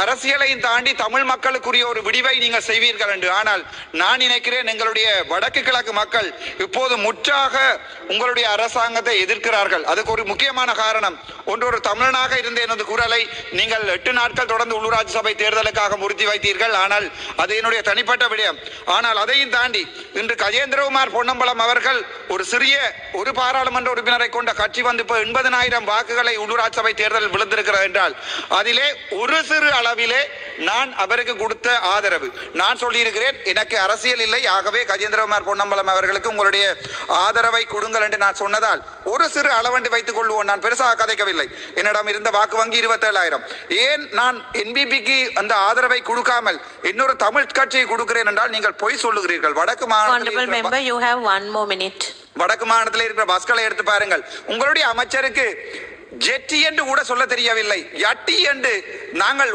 அரசியலையும் தாண்டி தமிழ் மக்களுக்குரிய ஒரு விடிவை நீங்கள் செய்வீர்கள் என்று. ஆனால் நான் நினைக்கிறேன் எங்களுடைய வடக்கு கிழக்கு மக்கள் இப்போது முற்றாக உங்களுடைய அரசாங்கத்தை எதிர்க்கிறார்கள். அதுக்கு ஒரு முக்கியமான காரணம் ஒன்று ஒரு தமிழனாக இருந்த எனது குரலை நீங்கள் எட்டு நாட்கள் தொடர்ந்து உள்ளூராட்சி சபை தேர்தலுக்காக முறுத்தி வைத்தீர்கள். ஆனால் அது என்னுடைய தனிப்பட்ட விடயம். ஆனால் அதையும் தாண்டி இன்று கஜேந்திரகுமார் பொன்னம்பலம் அவர்கள் ஒரு சிறிய ஒரு பாராளுமன்ற உறுப்பினரை கொண்ட கட்சி வந்து இப்போ எண்பதனாயிரம் வாக்குகளை உள்ளூராட்சி சபை தேர்தலில் விழுந்திருக்கிறது என்றால் அதிலே ஒரு சிறு அளவிலே நான் அவருக்கு கொடுத்த ஆதரவு. நான் சொல்லியிருக்கிறேன் எனக்கு அரசியல் இல்லை ஆகவே கஜேந்திரகுமார் பொன்னம்பலம் அவர்களுக்கு உங்களுடைய ஆதரவை கொடுங்கள் என்று நான் சொன்னதால் ஒரு சிறு அளவண்டு வைத்துக் கொள்வோம். நான் பெருசாக கதைக்கவில்லை. என்னிடம் இருந்த வாக்கு வங்கி இருபத்தேழாயிரம். ஏன் நான் என்பிபிக்கு அந்த ஆதரவை கொடுக்காமல் இன்னொரு தமிழ் கட்சியை கொடுக்கிறேன் என்றால் நீங்கள் பொய் சொல்லுகிறீர்கள். வடக்கு மாநில. வடக்கு மாநிலத்தில் இருக்கிற பஸ்களை எடுத்து பாருங்கள். உங்களுடைய அமைச்சருக்கு ஜெட்டி என்று கூட சொல்ல தெரியவில்லை. யட்டி என்று நாங்கள்